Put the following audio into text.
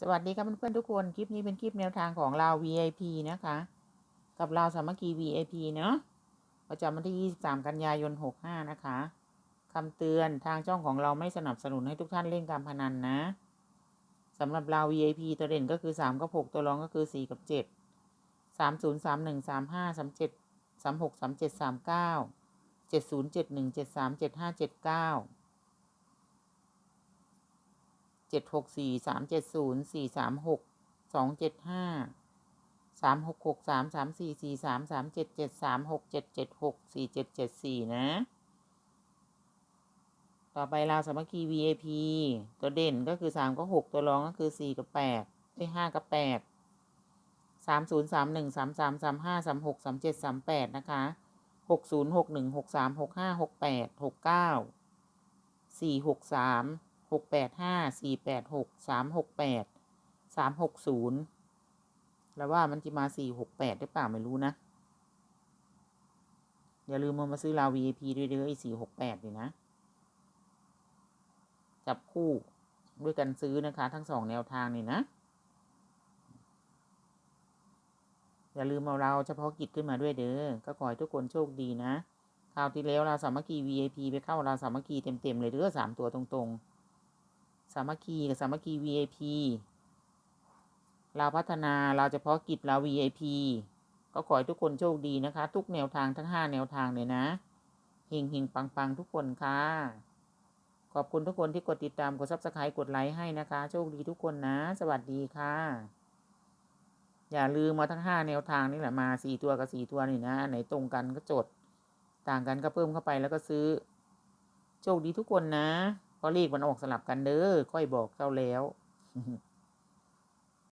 สวัสดีครับเพื่อนๆทุกคน คลิปนี้เป็นคลิปแนวทางของเรา VIP นะคะ กับเราสามัคคี VIP เนาะประจำวันที่ 23 กันยายน 65 นะคะคำเตือนทางช่องของเราไม่สนับสนุนให้ทุกท่านเล่นการพนันนะสำหรับเรา VIP ตัวเด่นก็คือ 3 กับ 6 ตัวรองก็คือ 4 กับ 7 3 0 3 1 3 5 3 7 3 6 3 7 3 9 7 0 7 1 7 3 7 5 7 9 เจ็ดหกสี่สามเจ็ดศูนย์สี่สามหกสองเจ็ดห้าสามหกหกสามสามสี่สี่สามสามเจ็ดเจ็ดสามหกเจ็ดเจ็ดหกสี่เจ็ดเจ็ดสี่นะ ต่อไปเราวสามัคคี VIP ตัวเด่นก็คือสามกับหกตัวรองก็คือสี่กับแปดได้ห้ากับแปดสามศูนย์สามหนึ่งสามสามสามห้าสามหกสามเจ็ดสามแปดนะคะหกศูนย์หกหนึ่งหกสามหกห้าหกแปดหกเก้าสี่หกสาม หกแปดห้าสี่แปดหกสามหกแปดสามหกศูนย์แล้วว่ามันจะมาสี่หกแปดได้เปล่าไม่รู้นะ อย่าลืมมามาซื้อราว VIP ด้วยเด้อไอ้สี่หกแปดเลยนะ จับคู่ด้วยกันซื้อนะคะ ทั้งสองแนวทางนี่นะ อย่าลืมเอาเราเฉพาะกิจขึ้นมาด้วยเด้อ ก็ขอให้ทุกคนโชคดีนะคราวที่แล้วเราสามัคคี VIP ไปเข้าเราสามัคคีเต็มๆเลยเด้อสามตัวตรงๆ สามัคคีกับสามัคคี VIP เราพัฒนาเราเฉพาะกิจเรา VIP ก็ขอให้ทุกคนโชคดีนะคะ ทุกแนวทางทั้งห้าแนวทางเลยนะเฮงเฮงปังปังทุกคนค่ะ ขอบคุณทุกคนที่กดติดตาม กดซับสไครต์กดไลค์ให้นะคะ โชคดีทุกคนนะ สวัสดีค่ะ อย่าลืมมาทั้งห้าแนวทางนี่แหละมาสี่ตัวกับสี่ตัวนี่นะไหนตรงกันก็จด ต่างกันก็เพิ่มเข้าไปแล้วก็ซื้อ โชคดีทุกคนนะ เพราะเลขมันออกสลับกันเด้อค่อยบอกเจ้าแล้ว